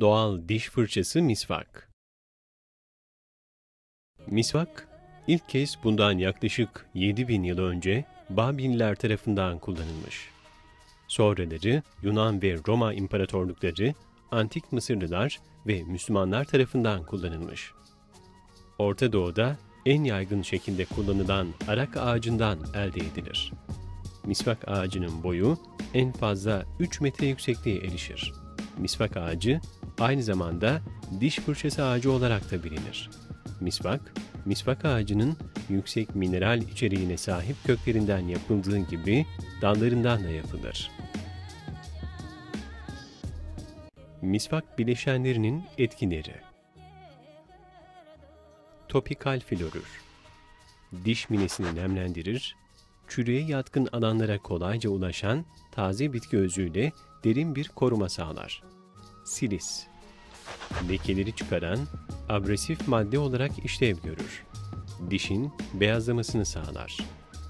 Doğal diş fırçası misvak. Misvak, ilk kez bundan yaklaşık 7000 yıl önce Babilliler tarafından kullanılmış. Sonraları Yunan ve Roma imparatorlukları, antik Mısırlılar ve Müslümanlar tarafından kullanılmış. Orta Doğu'da en yaygın şekilde kullanılan arak ağacından elde edilir. Misvak ağacının boyu en fazla 3 metre yüksekliğe erişir. Misvak ağacı aynı zamanda diş fırçası ağacı olarak da bilinir. Misvak, misvak ağacının yüksek mineral içeriğine sahip köklerinden yapıldığı gibi dallarından da yapılır. Misvak bileşenlerinin etkileri Topikal florür Diş minesini nemlendirir, çürüye yatkın alanlara kolayca ulaşan taze bitki özüyle derin bir koruma sağlar. Silis Lekeleri çıkaran, agresif madde olarak işlev görür. Dişin beyazlamasını sağlar.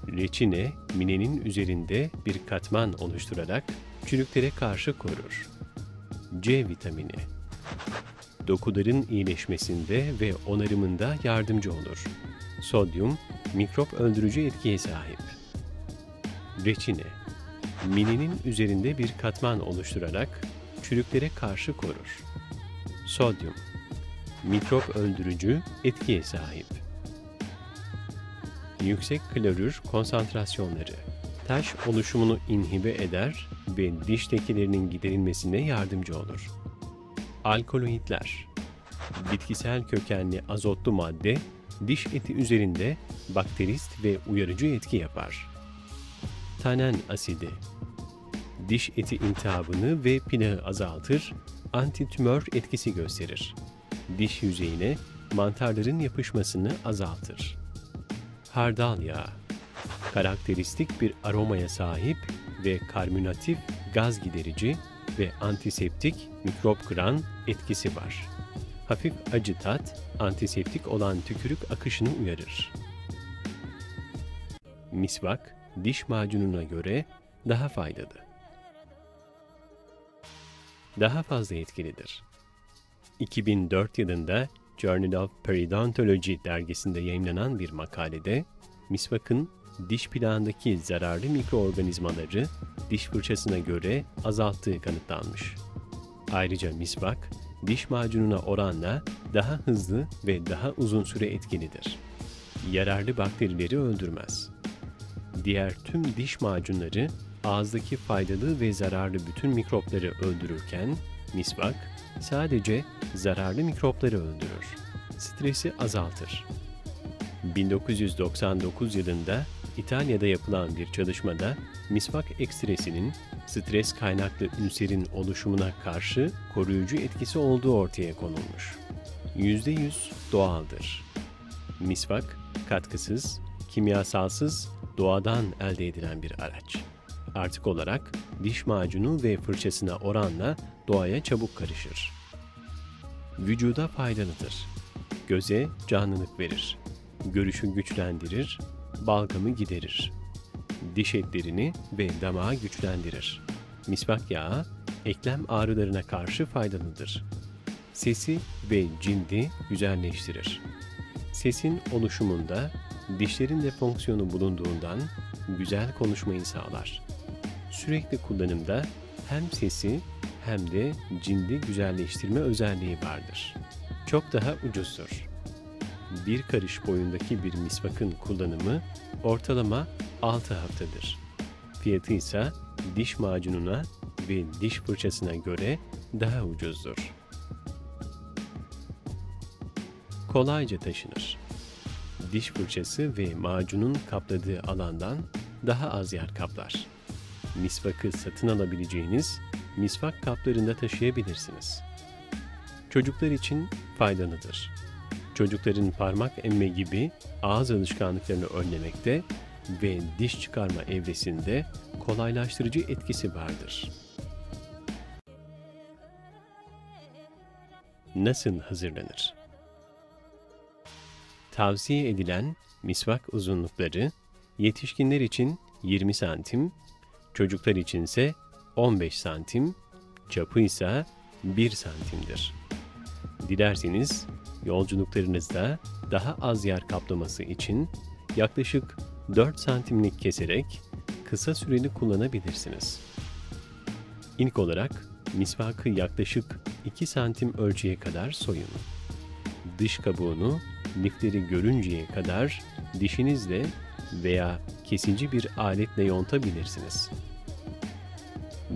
Reçine, minenin üzerinde bir katman oluşturarak çürüklere karşı korur. C vitamini Dokuların iyileşmesinde ve onarımında yardımcı olur. Sodyum, mikrop öldürücü etkiye sahip. Reçine Minenin üzerinde bir katman oluşturarak çürüklere karşı korur. Sodyum Mikrop öldürücü etkiye sahip. Yüksek klorür konsantrasyonları taş oluşumunu inhibe eder ve diş lekelerinin giderilmesine yardımcı olur. Alkaloidler Bitkisel kökenli azotlu madde diş eti üzerinde bakterist ve uyarıcı etki yapar. Tanen asidi diş eti iltihabını ve plağı azaltır, antitümör etkisi gösterir. Diş yüzeyine mantarların yapışmasını azaltır. Hardal yağı karakteristik bir aromaya sahip ve karbünatif gaz giderici ve antiseptik mikrop kıran etkisi var. Hafif acı tat, antiseptik olan tükürük akışını uyarır. Misvak, diş macununa göre daha faydalı. Daha fazla etkilidir. 2004 yılında Journal of Periodontology dergisinde yayınlanan bir makalede, misvakın diş plağındaki zararlı mikroorganizmaları diş fırçasına göre azalttığı kanıtlanmış. Ayrıca misvak, diş macununa oranla daha hızlı ve daha uzun süre etkilidir. Yararlı bakterileri öldürmez. Diğer tüm diş macunları ağızdaki faydalı ve zararlı bütün mikropları öldürürken, misvak sadece zararlı mikropları öldürür. Stresi azaltır. 1999 yılında İtalya'da yapılan bir çalışmada misvak ekstresinin stres kaynaklı ülserin oluşumuna karşı koruyucu etkisi olduğu ortaya konulmuş. %100 doğaldır. Misvak, katkısız, kimyasalsız, doğadan elde edilen bir araç. Artık olarak diş macunu ve fırçasına oranla doğaya çabuk karışır. Vücuda faydalıdır. Göze canlılık verir. Görüşü güçlendirir, balgamı giderir. Diş etlerini ve damağı güçlendirir. Misvak yağı, eklem ağrılarına karşı faydalıdır. Sesi ve cildi güzelleştirir. Sesin oluşumunda dişlerin de fonksiyonu bulunduğundan güzel konuşmayı sağlar. Sürekli kullanımda hem sesi hem de cildi güzelleştirme özelliği vardır. Çok daha ucuzdur bir karış boyundaki bir misvakın kullanımı ortalama 6 haftadır. Fiyatı ise diş macununa ve diş fırçasına göre daha ucuzdur. Kolayca taşınır. Diş fırçası ve macunun kapladığı alandan daha az yer kaplar. Misvakı satın alabileceğiniz misvak kaplarında taşıyabilirsiniz. Çocuklar için faydalıdır çocukların parmak emme gibi ağız alışkanlıklarını önlemekte ve diş çıkarma evresinde kolaylaştırıcı etkisi vardır. Nasıl hazırlanır? Tavsiye edilen misvak uzunlukları yetişkinler için 20 santim, çocuklar içinse 15 santim, çapı ise 1 santimdir. Dilerseniz yolculuklarınızda daha az yer kaplaması için yaklaşık 4 santimlik keserek kısa süreli kullanabilirsiniz. İlk olarak misvakı yaklaşık 2 santim ölçüye kadar soyun. Dış kabuğunu lifleri görünceye kadar dişinizle veya kesici bir aletle yontabilirsiniz.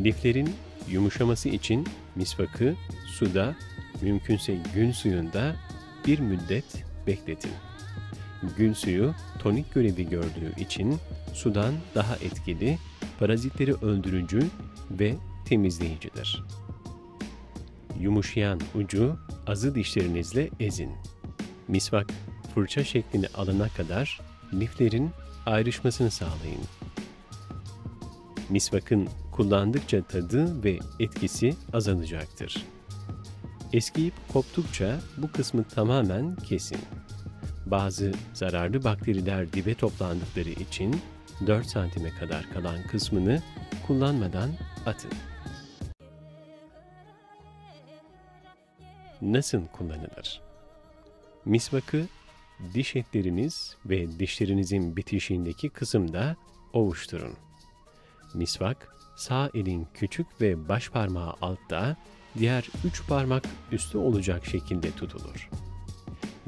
Liflerin yumuşaması için misvakı suda, mümkünse gün suyunda bir müddet bekletin. Gün suyu tonik görevi gördüğü için sudan daha etkili, parazitleri öldürücü ve temizleyicidir. Yumuşayan ucu azı dişlerinizle ezin. Misvak fırça şeklini alana kadar liflerin ayrışmasını sağlayın. Misvakın kullandıkça tadı ve etkisi azalacaktır. Eskiyip koptukça bu kısmı tamamen kesin. Bazı zararlı bakteriler dibe toplandıkları için 4 santime kadar kalan kısmını kullanmadan atın. Nasıl kullanılır? Misvakı diş etleriniz ve dişlerinizin bitişiğindeki kısımda ovuşturun. Misvak sağ elin küçük ve baş parmağı altta, diğer üç parmak üstü olacak şekilde tutulur.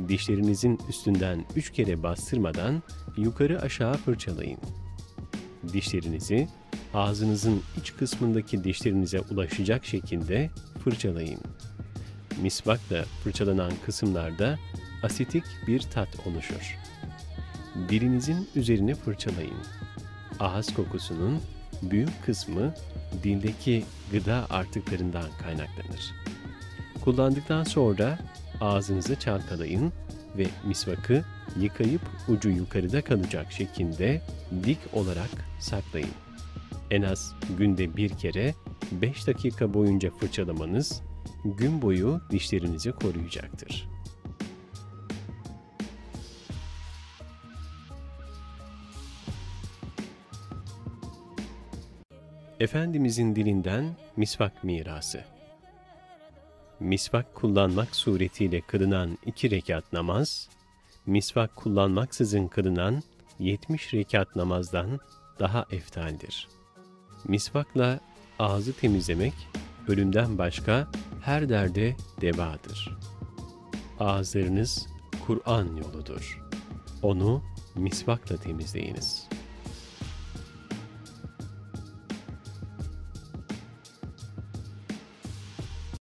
Dişlerinizin üstünden üç kere bastırmadan yukarı aşağı fırçalayın. Dişlerinizi ağzınızın iç kısmındaki dişlerinize ulaşacak şekilde fırçalayın. Misvakla fırçalanan kısımlarda asitik bir tat oluşur. Dilinizin üzerine fırçalayın. Ağız kokusunun büyük kısmı dildeki gıda artıklarından kaynaklanır. Kullandıktan sonra ağzınızı çalkalayın ve misvakı yıkayıp ucu yukarıda kalacak şekilde dik olarak saklayın. En az günde bir kere 5 dakika boyunca fırçalamanız gün boyu dişlerinizi koruyacaktır. Efendimizin dilinden misvak mirası. Misvak kullanmak suretiyle kılınan iki rekat namaz, misvak kullanmaksızın kılınan 70 rekat namazdan daha eftaldir. Misvakla ağzı temizlemek, ölümden başka her derde devadır. Ağızlarınız Kur'an yoludur. Onu misvakla temizleyiniz.''